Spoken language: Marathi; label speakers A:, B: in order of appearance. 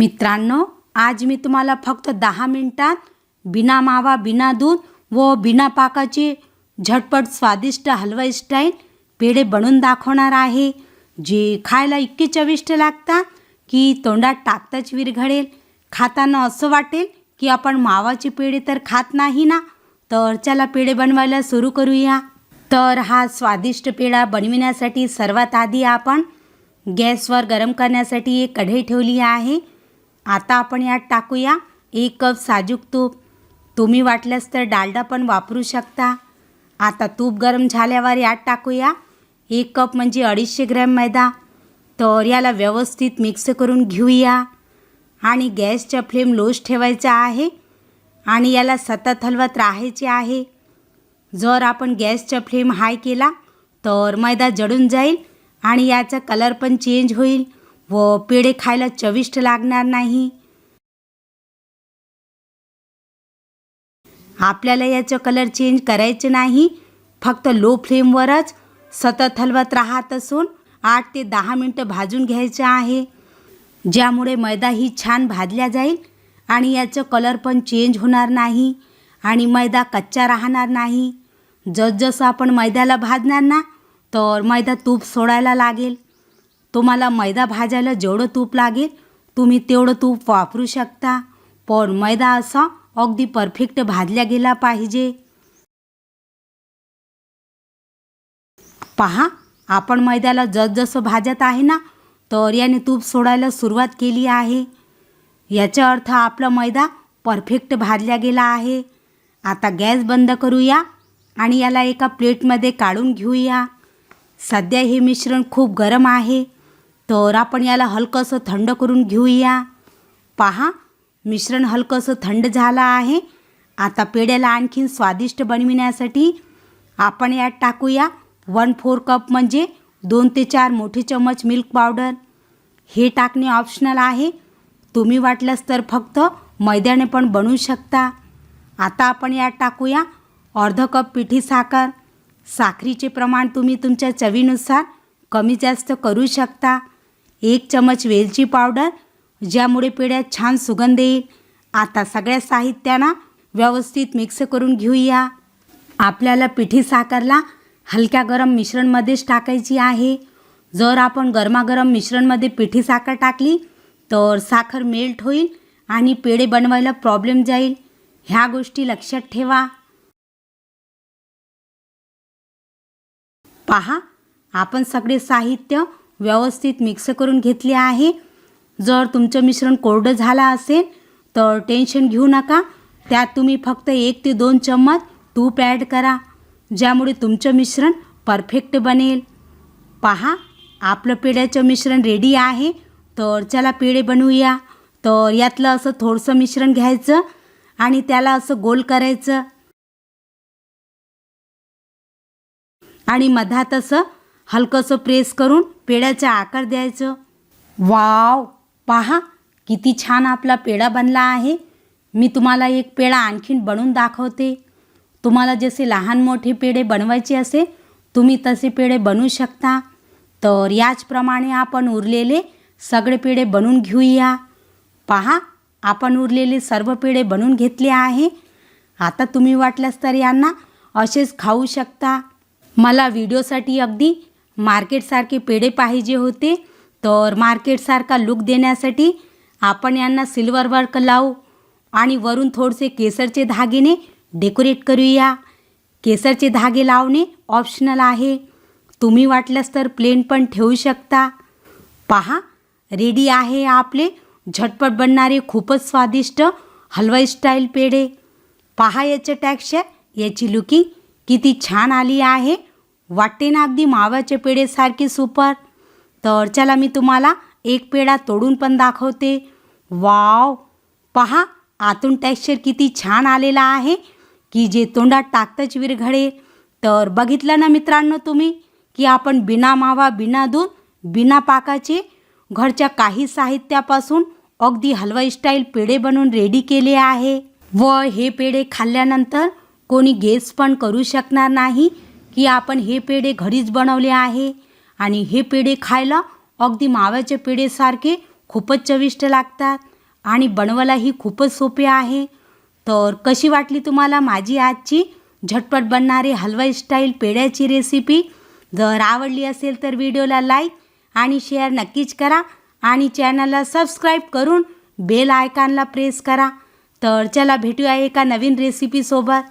A: मित्रांनो आज मी तुम्हाला फक्त दहा मिनटात बिना मावा बिना दूध व बिना पाकाचे झटपट स्वादिष्ट हलवा स्टाईल पेढे बनवून दाखवणार आहे जे खायला इतके चविष्ट लागतात की तोंडात टाकताच विरघळेल. खाताना असं वाटेल की आपण मावाचे पेढे तर खात नाही ना? तर चला पेढे बनवायला सुरू करूया. तर हा स्वादिष्ट पेढा बनविण्यासाठी सर्वात आधी आपण गॅसवर गरम करण्यासाठी एक कढई ठेवली आहे. आता आपण यात टाकूया एक कप साजूक तूप. तुम्ही वाटल्यास तर डालडा पण वापरू शकता. आता तूप गरम झाल्यावर यात टाकूया एक कप म्हणजे अडीचशे ग्रॅम मैदा. तर याला व्यवस्थित मिक्स करून घेऊया. आणि गॅसच्या फ्लेम लोज ठेवायचा आहे. आणि याला सतत हलवत राहायचे आहे. जर आपण गॅसचा फ्लेम हाय केला तर मैदा जळून जाईल आणि याचा कलर पण चेंज होईल. व पेढे खायला चविष्ट लागणार नाही. आपल्याला याचं कलर चेंज करायचं नाही. फक्त लो फ्लेमवरच सतत हलवत राहत असून आठ ते दहा मिनटं भाजून घ्यायचं आहे. ज्यामुळे मैदा ही छान भाजल्या जाईल आणि याचं कलर पण चेंज होणार नाही आणि मैदा कच्चा राहणार नाही. जसजसं आपण मैद्याला भाजणार ना तर मैदा तूप सोडायला लागेल. तुम्हाला मैदा भाजायला जेवढं तूप लागेल तुम्ही तेवढं तूप वापरू शकता. पण मैदा असा अगदी परफेक्ट भाजल्या गेला पाहिजे. पहा आपण मैद्याला जसजसं भाजत आहे ना तर याने तूप सोडायला सुरुवात केली आहे. याचा अर्थ आपला मैदा परफेक्ट भाजल्या गेला आहे. आता गॅस बंद करूया आणि याला एका प्लेटमध्ये काढून घेऊया. सध्या हे मिश्रण खूप गरम आहे. तर आपण याला हलकंसं थंड करून घेऊया. पहा मिश्रण हलकंसं थंड झालं आहे. आता पेढ्याला आणखीन स्वादिष्ट बनविण्यासाठी आपण यात टाकूया वन फोर कप म्हणजे दोन ते चार मोठे चमच मिल्क पावडर. हे टाकणे ऑप्शनल आहे. तुम्ही वाटल्यास तर फक्त मैद्याने पण बनवू शकता. आता आपण यात टाकूया अर्ध कप पिठी साखर. साखरीचे प्रमाण तुम्ही तुमच्या चवीनुसार कमी जास्त करू शकता. एक चमच वेलची पावडर ज्यामुळे पेढ्यात छान सुगंध येईल. आता सगळ्या साहित्यांना व्यवस्थित मिक्स करून घेऊया. आपल्याला पिठी साखरला हलक्या गरम मिश्रणमध्येच टाकायची आहे. जर आपण गरमागरम मिश्रणमध्ये पिठी साखर टाकली तर साखर मेल्ट होईल आणि पेढे बनवायला प्रॉब्लेम जाईल. ह्या गोष्टी लक्षात ठेवा. पहा आपण सगळे साहित्य व्यवस्थित मिक्स करून घेतले आहे. जर तुमचं मिश्रण कोरडं झालं असेल तर टेन्शन घेऊ नका. त्यात तुम्ही फक्त एक ते दोन चम्मच तूप ॲड करा ज्यामुळे तुमचं मिश्रण परफेक्ट बनेल. पहा आपलं पेढ्याचं मिश्रण रेडी आहे. तर चला पेढे बनवूया. तर यातलं असं थोडंसं मिश्रण घ्यायचं आणि त्याला असं गोल करायचं. आणि मधात असं हलकंसं प्रेस करून पेढ्याचा आकार द्यायचं. वाव! पहा किती छान आपला पेढा बनला आहे. मी तुम्हाला एक पेढा आणखीन बनवून दाखवते. तुम्हाला जसे लहान मोठे पेढे बनवायचे असेल तुम्ही तसे पेढे बनवू शकता. तर याचप्रमाणे आपण उरलेले सगळे पेढे बनवून घेऊया. पहा आपण उरलेले सर्व पेढे बनवून घेतले आहे. आता तुम्ही वाटल्यास तर यांना असेच खाऊ शकता. मला व्हिडिओसाठी अगदी मार्केटसारखे पेढे पाहिजे होते. तर मार्केटसारखा लुक देण्यासाठी आपण यांना सिल्वर वर्क लावू आणि वरून थोडेसे केसरचे धागेने डेकोरेट करूया. केसरचे धागे लावणे ऑप्शनल आहे. तुम्ही वाटल्यास तर प्लेन पण ठेवू शकता. पहा रेडी आहे आपले झटपट बनणारे खूपच स्वादिष्ट हलवाई स्टाईल पेढे. पहा याचं टॅक्स्चर याची लुकिंग किती छान आली आहे. वाटते ना अगदी माव्याचे पेढेसारखे सुपर. तर चला मी तुम्हाला एक पेढा तोडून पण दाखवते. वाव! पहा आतून टेक्स्चर किती छान आलेला आहे की जे तोंडात टाकतंच विरघडे तर बघितलं ना मित्रांनो तुम्ही की आपण बिना मावा बिना दूध बिना पाकाचे घरच्या काही साहित्यापासून अगदी हलवाई स्टाईल पेढे बनवून रेडी केले आहे. व हे पेढे खाल्ल्यानंतर कोणी गेस पण करू शकणार नाही. की आपण हे पेढे घरीच बनवले आहे. आणि हे पेढे खायला अगदी माव्याच्या पेढेसारखे खूपच चविष्ट लागतात. आणि बनवायलाही खूपच सोपे आहे. तर कशी वाटली तुम्हाला माझी आजची झटपट बनणारी हलवाई स्टाईल पेढ्याची रेसिपी जर आवडली असेल तर व्हिडिओला लाईक आणि शेअर नक्कीच करा. आणि चॅनलला सबस्क्राईब करून बेल आयकॉनला प्रेस करा. तर चला भेटूया एका नवीन रेसिपीसोबत